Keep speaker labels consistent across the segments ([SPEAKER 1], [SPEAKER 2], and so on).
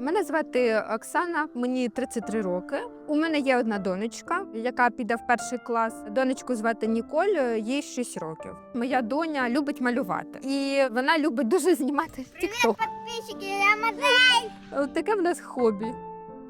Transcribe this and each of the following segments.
[SPEAKER 1] Мене звати Оксана, мені 33 роки. У мене є одна донечка, яка піде в перший клас. Донечку звати Ніколь, їй 6 років. Моя доня любить малювати, і вона любить дуже знімати тікток.
[SPEAKER 2] підписчики, я модель.
[SPEAKER 1] Таке в нас хобі.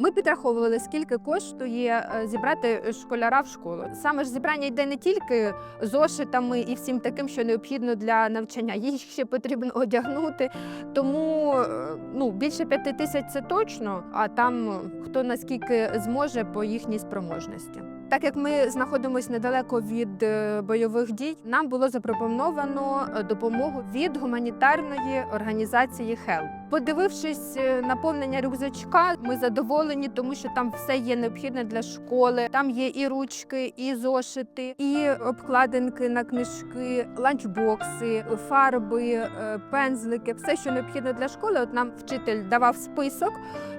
[SPEAKER 1] Ми підраховували, скільки коштує е, зібрати школяра в школу. Саме ж зібрання йде не тільки зошитами і всім таким, що необхідно для навчання. Їх ще потрібно одягнути. Тому е, ну, більше п'яти тисяч це точно, а там хто наскільки зможе по їхній спроможності. Так як ми знаходимося недалеко від е, бойових дій, нам було запропоновано допомогу від гуманітарної організації HELP. Подивившись е, наповнення рюкзачка, ми задоволені, тому що там все є необхідне для школи. Там є і ручки, і зошити, і обкладинки на книжки, ланчбокси, фарби, е, пензлики, все, що необхідно для школи. От нам вчитель давав список,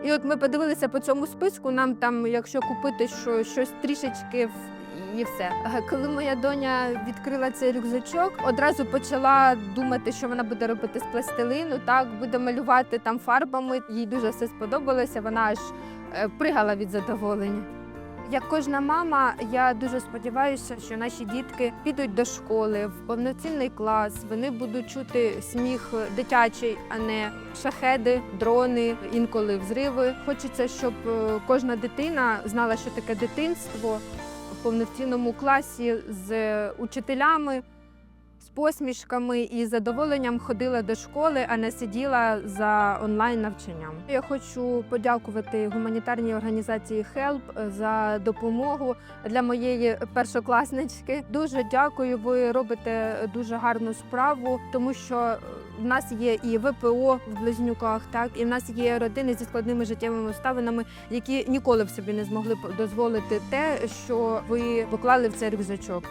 [SPEAKER 1] і от ми подивилися по цьому списку. Нам там, якщо купити що, щось трішечки в- і все. Коли моя доня відкрила цей рюкзачок, одразу почала думати, що вона буде робити з пластилину. Так буде малювати там фарбами. Їй дуже все сподобалося. Вона аж е, пригала від задоволення. Як кожна мама, я дуже сподіваюся, що наші дітки підуть до школи в повноцінний клас. Вони будуть чути сміх дитячий, а не шахеди, дрони, інколи взриви. Хочеться, щоб е, кожна дитина знала, що таке дитинство повноцінному класі з учителями, з посмішками і задоволенням ходила до школи, а не сиділа за онлайн навчанням. Я хочу подякувати гуманітарній організації HELP за допомогу для моєї першокласнички. Дуже дякую. Ви робите дуже гарну справу, тому що в нас є і ВПО в близнюках, так і в нас є родини зі складними життєвими обставинами, які ніколи в собі не змогли дозволити те, що ви поклали в цей рюкзачок.